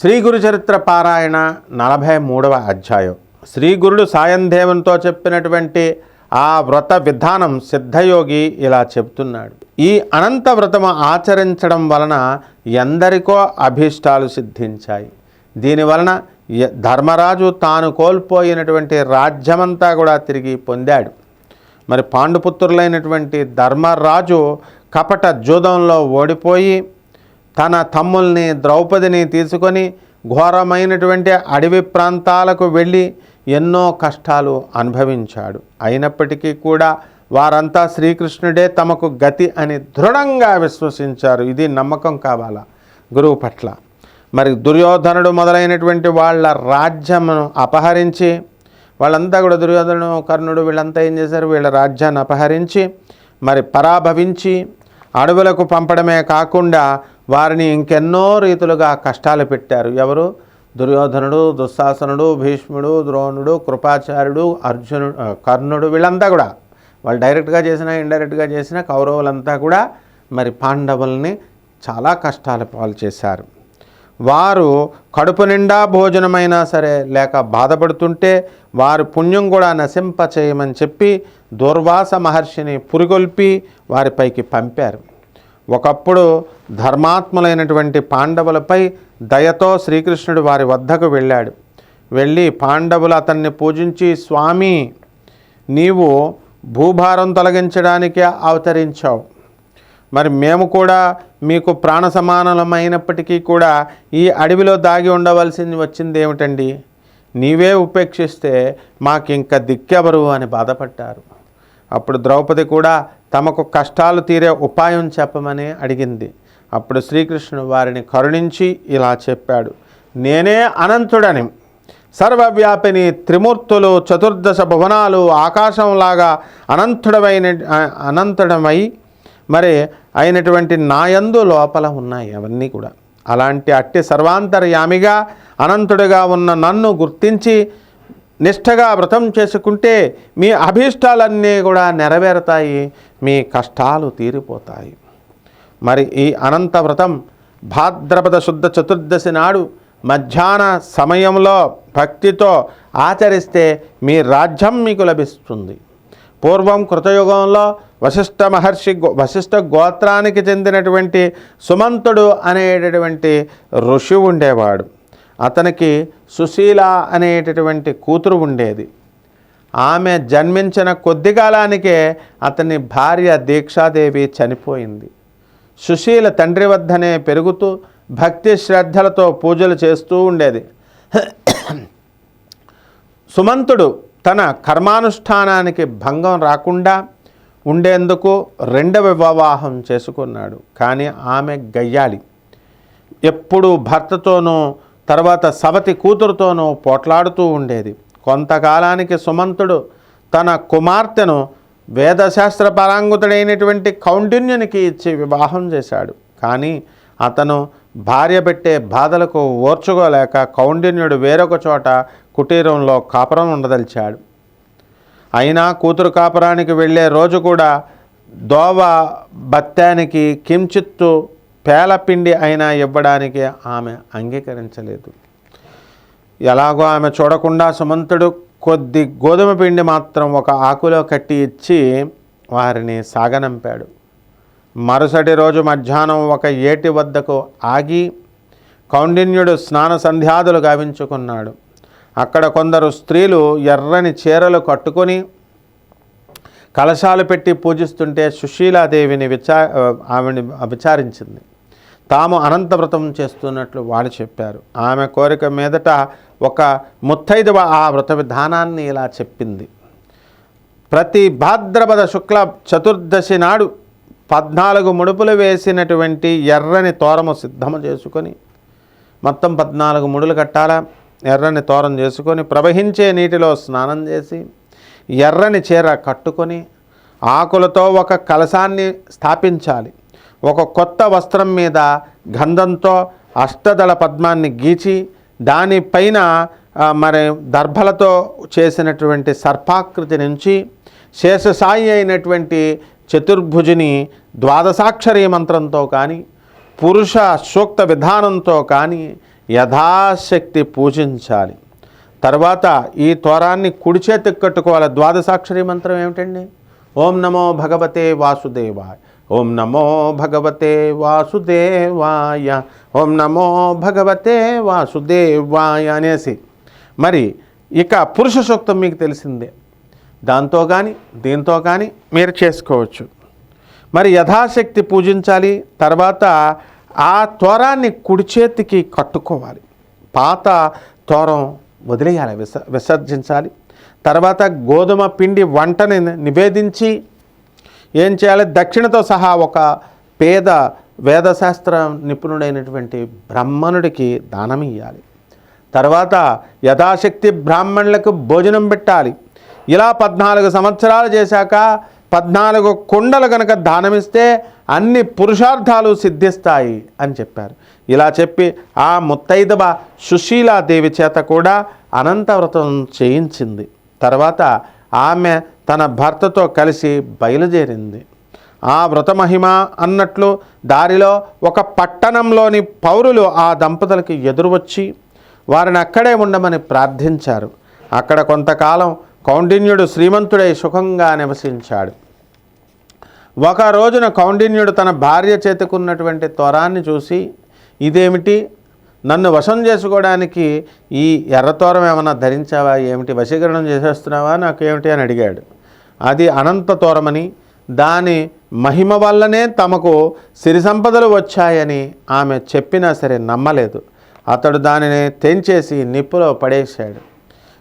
శ్రీ గురు చరిత్ర పారాయణ నలభై మూడవ అధ్యాయం. శ్రీ గురుడు సాయందేవంతో చెప్పినటువంటి ఆ వ్రత విధానం సిద్ధయోగి ఇలా చెప్తున్నాడు. ఈ అనంత వ్రతము ఆచరించడం వలన ఎందరికో అభీష్టాలు సిద్ధించాయి. దీనివలన ధర్మరాజు తాను కోల్పోయినటువంటి రాజ్యమంతా కూడా తిరిగి పొందాడు. మరి పాండుపుత్రులైనటువంటి ధర్మరాజు కపట జూదంలో ఓడిపోయి తన తమ్ముల్ని ద్రౌపదిని తీసుకొని ఘోరమైనటువంటి అడవి ప్రాంతాలకు వెళ్ళి ఎన్నో కష్టాలు అనుభవించాడు. అయినప్పటికీ కూడా వారంతా శ్రీకృష్ణుడే తమకు గతి అని దృఢంగా విశ్వసించారు. ఇది నమ్మకం కావాలా? గురువు పట్ల. మరి దుర్యోధనుడు మొదలైనటువంటి వాళ్ళ రాజ్యమును అపహరించి వాళ్ళంతా కూడా దుర్యోధనుడు కర్ణుడు వీళ్ళంతా ఏం చేశారు? వీళ్ళ రాజ్యాన్ని అపహరించి మరి పరాభవించి అడవులకు పంపడమే కాకుండా వారిని ఇంకెన్నో రీతులుగా కష్టాలు పెట్టారు. ఎవరు? దుర్యోధనుడు దుశ్శాసనుడు భీష్ముడు ద్రోణుడు కృపాచార్యుడు అర్జునుడు కర్ణుడు వీళ్ళంతా కూడా. వాళ్ళు డైరెక్ట్గా చేసినా ఇండైరెక్ట్గా చేసిన కౌరవులంతా కూడా మరి పాండవుల్ని చాలా కష్టాలు పాలు చేశారు. వారు కడుపు నిండా భోజనమైనా సరే లేక బాధపడుతుంటే వారి పుణ్యం కూడా నశింప చేయమని చెప్పి దుర్వాస మహర్షిని పురిగొల్పి వారిపైకి పంపారు. ఒకప్పుడు ధర్మాత్ములైనటువంటి పాండవులపై దయతో శ్రీకృష్ణుడు వారి వద్దకు వెళ్ళాడు. వెళ్ళి పాండవులు అతన్ని పూజించి స్వామి నీవు భూభారం తొలగించడానికే అవతరించావు. మరి మేము కూడా మీకు ప్రాణ సమానమైనప్పటికీ కూడా ఈ అడవిలో దాగి ఉండవలసింది వచ్చింది ఏమిటండి? నీవే ఉపేక్షిస్తే మాకింక దిక్కెవరు అని బాధపడ్డారు. అప్పుడు ద్రౌపది కూడా తమకు కష్టాలు తీరే ఉపాయం చెప్పమని అడిగింది. అప్పుడు శ్రీకృష్ణుడు వారిని కరుణించి ఇలా చెప్పాడు. నేనే అనంతుడని. సర్వవ్యాపిని త్రిమూర్తులు చతుర్దశ భువనాలు ఆకాశంలాగా అనంతుడమైన అనంతుడమై మరి అయినటువంటి నాయందు లోపల ఉన్నాయి అవన్నీ కూడా. అలాంటి అట్టి సర్వాంతర్యామిగా అనంతుడిగా ఉన్న నన్ను గుర్తించి నిష్ఠగా వ్రతం చేసుకుంటే మీ అభీష్టాలన్నీ కూడా నెరవేరుతాయి మీ కష్టాలు తీరిపోతాయి. మరి ఈ అనంత వ్రతం భాద్రపద శుద్ధ చతుర్దశి నాడు మధ్యాహ్న సమయంలో భక్తితో ఆచరిస్తే మీ రాజ్యం మీకు లభిస్తుంది. పూర్వం కృతయుగంలో వశిష్ఠ మహర్షి గో- వశిష్ఠ గోత్రానికి చెందినటువంటి సుమంతుడు అనేటటువంటి ఋషి ఉండేవాడు. అతనికి సుశీల అనేటటువంటి కూతురు ఉండేది. ఆమె జన్మించిన కొద్ది కాలానికే అతని భార్య దీక్షాదేవి చనిపోయింది. సుశీల తండ్రి వద్దనే పెరుగుతూ భక్తి శ్రద్ధలతో పూజలు చేస్తూ ఉండేది. సుమంతుడు తన కర్మానుష్ఠానానికి భంగం రాకుండా ఉండేందుకు రెండవ వివాహం చేసుకున్నాడు. కానీ ఆమె గయ్యాలి ఎప్పుడూ భర్తతోనూ తర్వాత సవతి కూతురుతోనూ పోట్లాడుతూ ఉండేది. కొంతకాలానికి సుమంతుడు తన కుమార్తెను వేదశాస్త్ర పరాంగుతుడైనటువంటి కౌండిన్యునికి ఇచ్చి వివాహం చేశాడు. కానీ అతను భార్య పెట్టే బాధలకు ఓర్చుకోలేక కౌండిన్యుడు వేరొక చోట కుటీరంలో కాపురం ఉండదలిచాడు. అయినా కూతురు కాపురానికి వెళ్ళే రోజు కూడా దోవ బత్తానికి కించిత్తు పేలపిండి అయినా ఇవ్వడానికి ఆమె అంగీకరించలేదు. ఎలాగో ఆమె చూడకుండా సుమంతుడు కొద్ది గోధుమ పిండి మాత్రం ఒక ఆకులో కట్టి ఇచ్చి వారిని సాగనంపాడు. మరుసటి రోజు మధ్యాహ్నం ఒక ఏటి వద్దకు ఆగి కౌండిన్యుడు స్నాన సంధ్యాదులు గావించుకున్నాడు. అక్కడ కొందరు స్త్రీలు ఎర్రని చీరలు కట్టుకొని కలశాలు పెట్టి పూజిస్తుంటే సుశీలాదేవిని విచా ఆమెని విచారించింది. తాము అనంత వ్రతం చేస్తున్నట్లు వాళ్ళు చెప్పారు. ఆమె కోరిక మీదట ఒక ముత్తైదువ ఆ వ్రత విధానాన్ని ఇలా చెప్పింది. ప్రతి భాద్రపద శుక్ల చతుర్దశి నాడు పద్నాలుగు ముడుపులు వేసినటువంటి ఎర్రని తోరము సిద్ధము చేసుకొని మొత్తం పద్నాలుగు ముడులు కట్టాలా? ఎర్రని తోరం చేసుకొని ప్రవహించే నీటిలో స్నానం చేసి ఎర్రని చీర కట్టుకొని ఆకులతో ఒక కలశాన్ని స్థాపించాలి. ఒక కొత్త వస్త్రం మీద గంధంతో అష్టదళ పద్మాన్ని గీచి దానిపైన మరి దర్భలతో చేసినటువంటి సర్పాకృతి నుంచి శేషసాయి అయినటువంటి చతుర్భుజిని ద్వాదశాక్షరీ మంత్రంతో కానీ పురుష సూక్త విధానంతో కానీ యథాశక్తి పూజించాలి. తర్వాత ఈ త్వరాన్ని కుడి చేతికి కట్టుకోవాలి. ద్వాదశాక్షరీ మంత్రం ఏమిటండి? ఓం నమో భగవతే వాసుదేవాయ. ఓం నమో భగవతే వాసుదేవాయ ఓం నమో భగవతే వాసుదేవాయ అనేసి. మరి ఇక పురుష సూక్తం మీకు తెలిసిందే. దాంతో కానీ దీంతో కానీ మీరు చేసుకోవచ్చు. మరి యథాశక్తి పూజించాలి తర్వాత ఆ త్వరాన్ని కుడి చేతికి కట్టుకోవాలి. పాత త్వరం వదిలేయాలి విస విసర్జించాలి. తర్వాత గోధుమ పిండి వంటని నివేదించి ఏం చేయాలి? దక్షిణతో సహా ఒక పేద వేదశాస్త్ర నిపుణుడైనటువంటి బ్రాహ్మణుడికి దానం ఇవ్వాలి తర్వాత యథాశక్తి బ్రాహ్మణులకు భోజనం పెట్టాలి. ఇలా పద్నాలుగు సంవత్సరాలు చేశాక పద్నాలుగు కుండలు కనుక దానమిస్తే అన్ని పురుషార్థాలు సిద్ధిస్తాయి అని చెప్పారు. ఇలా చెప్పి ఆ ముత్తైదవ సుశీలాదేవి చేత కూడా అనంతవ్రతం చేయించింది. తర్వాత ఆమె తన భర్తతో కలిసి బయలుదేరింది. ఆ వ్రతమహిమ అన్నట్లు దారిలో ఒక పట్టణంలోని పౌరులు ఆ దంపతులకి ఎదురు వచ్చి వారిని అక్కడే ఉండమని ప్రార్థించారు. అక్కడ కొంతకాలం కౌండిన్యుడు శ్రీమంతుడై సుఖంగా నివసించాడు. ఒక రోజున కౌండిన్యుడు తన భార్య చేతికున్నటువంటి త్వరాన్ని చూసి ఇదేమిటి? నన్ను వశం చేసుకోవడానికి ఈ ఎర్రతోరం ఏమన్నా ధరించావా? ఏమిటి? వశీకరణం చేసేస్తున్నావా? నాకు ఏమిటి అని అడిగాడు. అది అనంత తోరమని దాని మహిమ వల్లనే తమకు సిరి సంపదలు వచ్చాయని ఆమె చెప్పినా సరే నమ్మలేదు. అతడు దానిని తెంచేసి నిప్పులో పడేశాడు.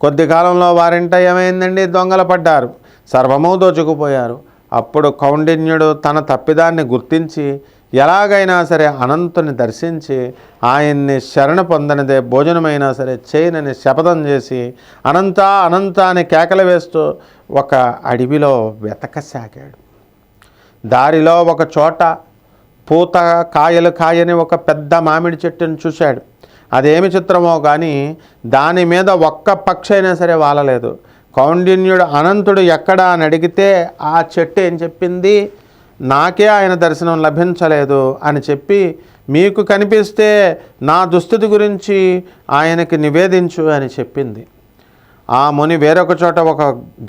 కొద్ది కాలంలో వారింట ఏమైందండి? దొంగల పడ్డారు. సర్వము దోచుకుపోయారు. అప్పుడు కౌండిన్యుడు తన తప్పిదాన్ని గుర్తించి ఎలాగైనా సరే అనంతుని దర్శించి ఆయన్ని శరణ పొందనిదే భోజనమైనా సరే చేయనని శపథం చేసి అనంత అనంత అని కేకలు వేస్తూ ఒక అడవిలో వెతకసాగాడు. దారిలో ఒక చోట పూత కాయలు కాయని ఒక పెద్ద మామిడి చెట్టును చూశాడు. అదేమి చిత్రమో కానీ దాని మీద ఒక్క పక్షి అయినా సరే వాలలేదు. కౌండిన్యుడు అనంతుడు ఎక్కడా అని అడిగితే ఆ చెట్టు ఏం చెప్పింది? నాకే ఆయన దర్శనం లభించలేదు అని చెప్పి మీకు కనిపిస్తే నా దుస్థితి గురించి ఆయనకి నివేదించు అని చెప్పింది. ఆ ముని వేరొక చోట ఒక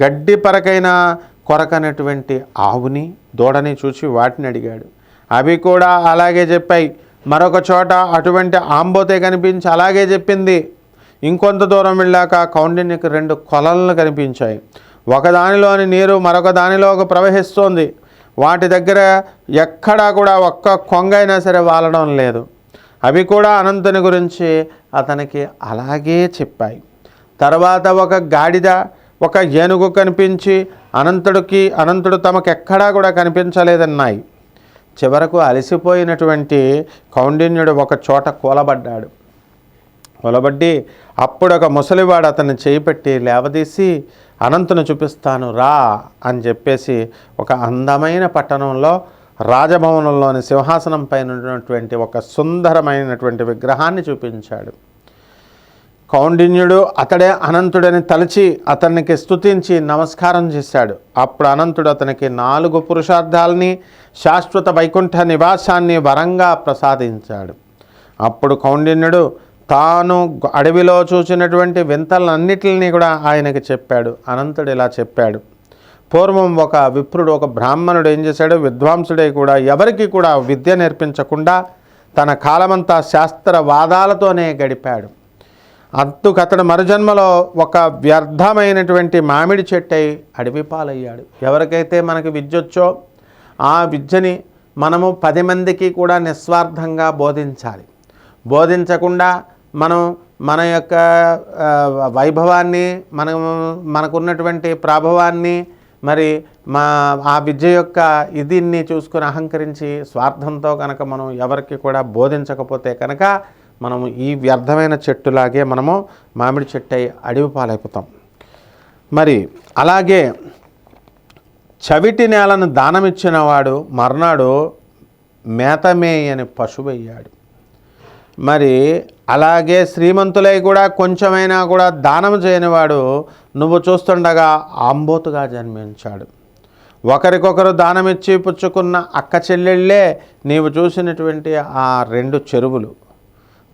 గడ్డి పరకైన కొరకనటువంటి ఆవుని దూడని చూసి వాటిని అడిగాడు. అవి కూడా అలాగే చెప్పాయి. మరొక చోట అటువంటి ఆంబోతే కనిపించి అలాగే చెప్పింది. ఇంకొంత దూరం వెళ్ళాక కౌండిన్యకు రెండు కొలలను కనిపించాయి. ఒకదానిలోని నీరు మరొక దానిలోకి ప్రవహిస్తోంది. వాటి దగ్గర ఎక్కడా కూడా ఒక్క కొంగైనా సరే వాలడం లేదు. అవి కూడా అనంతుని గురించి అతనికి అలాగే చెప్పాయి. తర్వాత ఒక గాడిద ఒక ఏనుగు కనిపించి అనంతుడికి అనంతుడు తమకెక్కడా కూడా కనిపించలేదన్నాయి. చివరకు అలసిపోయినటువంటి కౌండిన్యుడు ఒక చోట కూలబడ్డాడు. కూలబడ్డి అప్పుడు ఒక ముసలివాడు అతన్ని చేయిపెట్టి లేవదీసి అనంతుని చూపిస్తాను రా అని చెప్పేసి ఒక అందమైన పట్టణంలో రాజభవనంలోని సింహాసనం పైన ఉన్నటువంటి ఒక సుందరమైనటువంటి విగ్రహాన్ని చూపించాడు. కౌండిన్యుడు అతడే అనంతుడని తలచి అతనికి స్తుతించి నమస్కారం చేశాడు. అప్పుడు అనంతుడు అతనికి నాలుగు పురుషార్థాలని శాశ్వత వైకుంఠ నివాసాన్ని వరంగా ప్రసాదించాడు. అప్పుడు కౌండిన్యుడు తాను అడవిలో చూసినటువంటి వింతలన్నిటిని కూడా ఆయనకి చెప్పాడు. అనంతుడు ఇలా చెప్పాడు. పూర్వం ఒక విప్రుడు ఒక బ్రాహ్మణుడు ఏం చేశాడు? విద్వాంసుడే కూడా ఎవరికి కూడా విద్య నేర్పించకుండా తన కాలమంతా శాస్త్ర వాదాలతోనే గడిపాడు. అతడు మరుజన్మలో ఒక వ్యర్థమైనటువంటి మామిడి చెట్టై అడవి పాలయ్యాడు. ఎవరికైతే మనకి విద్య వచ్చో ఆ విద్యని మనము పది మందికి కూడా నిస్వార్థంగా బోధించాలి. బోధించకుండా మనం మన యొక్క వైభవాన్ని మనం మనకున్నటువంటి ప్రాభవాన్ని మరి మా ఆ విద్య యొక్క ఇదిన్ని చూసుకుని అహంకరించి స్వార్థంతో కనుక మనం ఎవరికి కూడా బోధించకపోతే కనుక మనము ఈ వ్యర్థమైన చెట్టులాగే మనము మామిడి చెట్టు అయి అడవి పాలైపోతాం. మరి అలాగే చవిటి నేలను దానమిచ్చిన వాడు మర్నాడు మేతమేయని పశువయ్యాడు. మరి అలాగే శ్రీమంతులై కూడా కొంచెమైనా కూడా దానం చేయనివాడు నువ్వు చూస్తుండగా ఆంబోతుగా జన్మించాడు. ఒకరికొకరు దానమిచ్చి పుచ్చుకున్న అక్క చెల్లెళ్ళే నీవు చూసినటువంటి ఆ రెండు చెరువులు.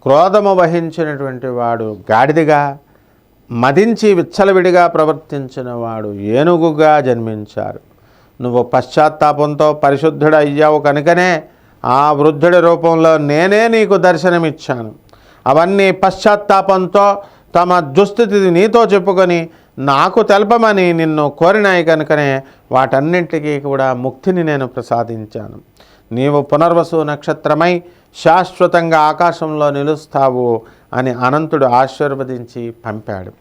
క్రోధము వహించినటువంటి వాడు గాడిదిగా మదించి విచ్చలవిడిగా ప్రవర్తించిన వాడు ఏనుగుగా జన్మించారు. నువ్వు పశ్చాత్తాపంతో పరిశుద్ధుడు అయ్యావు కనుకనే ఆ వృద్ధుడి రూపంలో నేనే నీకు దర్శనమిచ్చాను. అవన్నీ పశ్చాత్తాపంతో తమ దుస్థితి నీతో చెప్పుకొని నాకు తెలపమని నిన్ను కోరినాయి కనుకనే వాటన్నింటికీ కూడా ముక్తిని నేను ప్రసాదించాను. నీవు పునర్వసు నక్షత్రమై శాశ్వతంగా ఆకాశంలో నిలుస్తావు అని అనంతుడు ఆశీర్వదించి పంపాడు.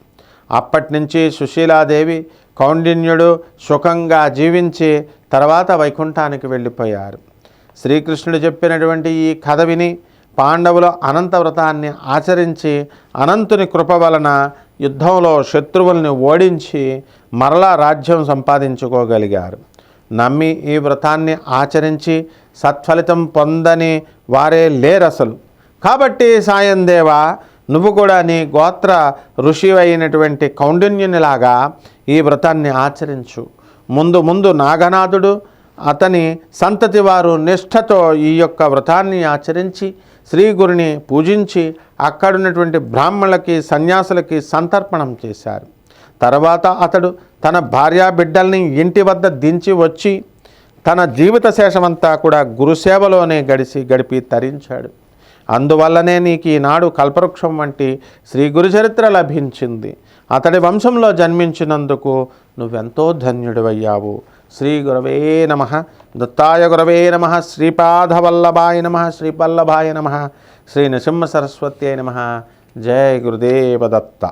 అప్పటి నుంచి సుశీలాదేవి కౌండిన్యుడు సుఖంగా జీవించి తర్వాత వైకుంఠానికి వెళ్ళిపోయారు. శ్రీకృష్ణుడు చెప్పినటువంటి ఈ కథ విని పాండవులు అనంత వ్రతాన్ని ఆచరించి అనంతుని కృప వలన యుద్ధంలో శత్రువుల్ని ఓడించి మరలా రాజ్యం సంపాదించుకోగలిగారు. నమ్మి ఈ వ్రతాన్ని ఆచరించి సత్ఫలితం పొందని వారే లేరసలు. కాబట్టి సాయం దేవా నువ్వు కూడా నీ గోత్ర ఋషి అయినటువంటి కౌండిన్యునిలాగా ఈ వ్రతాన్ని ఆచరించు. ముందు ముందు నాగనాథుడు అతని సంతతి వారు నిష్ఠతో ఈ యొక్క వ్రతాన్ని ఆచరించి శ్రీ గురిని పూజించి అక్కడున్నటువంటి బ్రాహ్మణులకి సన్యాసులకి సంతర్పణం చేశారు. తర్వాత అతడు తన భార్యా బిడ్డల్ని ఇంటి వద్ద దించి వచ్చి తన జీవిత శేషమంతా కూడా గురుసేవలోనే గడిచి గడిపి తరించాడు. అందువల్లనే నీకు ఈనాడు కల్పవృక్షం వంటి శ్రీ గురుచరిత్ర లభించింది. అతడి వంశంలో జన్మించినందుకు నువ్వెంతో ధన్యుడివయ్యావు. శ్రీ గురవే నమ. దత్తాయ గురవే నమ. శ్రీపాదవల్లభాయ నమ. శ్రీపల్లభాయ నమ. శ్రీ నృసింహ సరస్వతి నమ. జయ గురుదేవ దత్త